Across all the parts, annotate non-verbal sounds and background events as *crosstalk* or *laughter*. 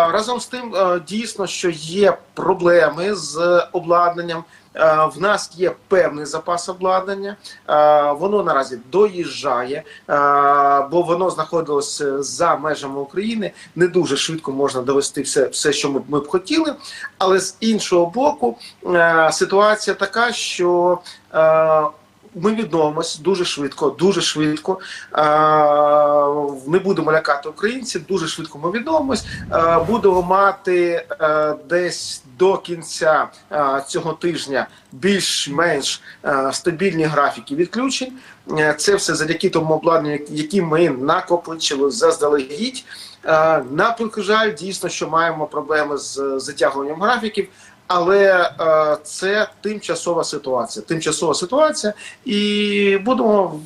Разом з тим, е, дійсно, що є проблеми з обладнанням. Е, В нас є певний запас обладнання, Е, воно наразі доїжджає, е, бо воно знаходилося за межами України. Не дуже швидко можна довести все, все що ми, ми б хотіли. Але з іншого боку, е, ситуація така, що е, ми відновимось дуже швидко, дуже швидко. Не будемо лякати українців. Дуже швидко ми відновимось. Будемо мати е, десь до кінця е, цього тижня більш-менш е, стабільні графіки відключень. Це все завдяки тому обладнанню, які ми накопичили заздалегідь. На жаль, дійсно, що маємо проблеми з затягуванням графіків. Але е, це тимчасова ситуація. Тимчасова ситуація, і будемо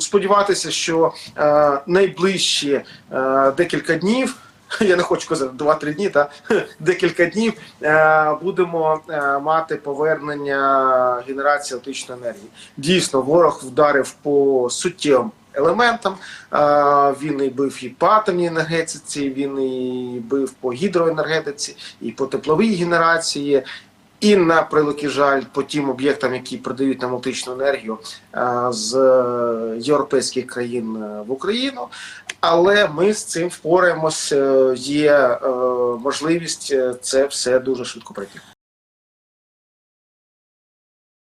сподіватися, що е, найближчі е, декілька днів. *laughs* Я не хочу казати 2-3 дні, та *laughs* декілька днів е, будемо е, мати повернення генерації електричної енергії. Дійсно, ворог вдарив по суттєвим елементам. Він і бив і по атомній енергетиці, він і бив по гідроенергетиці, і по тепловій генерації. І на превеликий жаль по тим об'єктам, які продають нам електричну енергію з е, європейських країн е, в Україну. Але ми з цим впораємось. е, Є можливість це все дуже швидко пройти.